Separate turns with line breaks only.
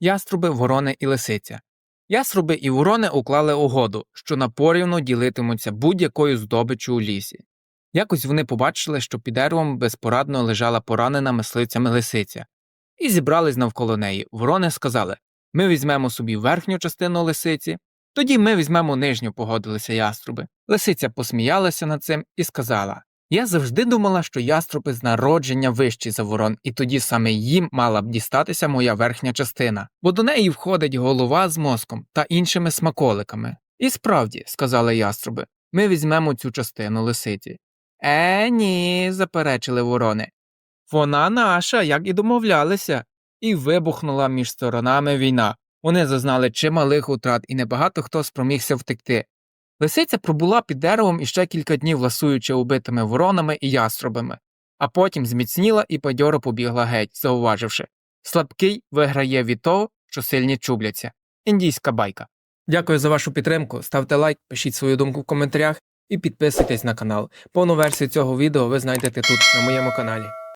яструби, ворони і лисиця. Яструби і ворони уклали угоду, що напорівно ділитимуться будь-якою здобиччю у лісі. Якось вони побачили, що під деревом безпорадно лежала поранена мисливцями лисиця, і зібрались навколо неї. Ворони сказали Ми візьмемо собі верхню частину лисиці, тоді ми візьмемо нижню, погодилися яструби. Лисиця посміялася над цим і сказала Я завжди думала, що яструби з народження вищі за ворон, і тоді саме їм мала б дістатися моя верхня частина, бо до неї входить голова з мозком та іншими смаколиками. І справді, сказали яструби, ми візьмемо цю частину лисиці. Е, ні, заперечили ворони. Вона наша, як і домовлялися. І вибухнула між сторонами війна. Вони зазнали чималих утрат, і небагато хто спромігся втекти. Лисиця пробула під деревом іще кілька днів ласуючи убитими воронами і яструбами, а потім зміцніла і бадьоро побігла геть, зауваживши слабкий виграє від того, що сильні чубляться. Індійська байка. Дякую за вашу підтримку. Ставте лайк, пишіть свою думку в коментарях і підписуйтесь на канал. Повну версію цього відео ви знайдете тут, на моєму каналі.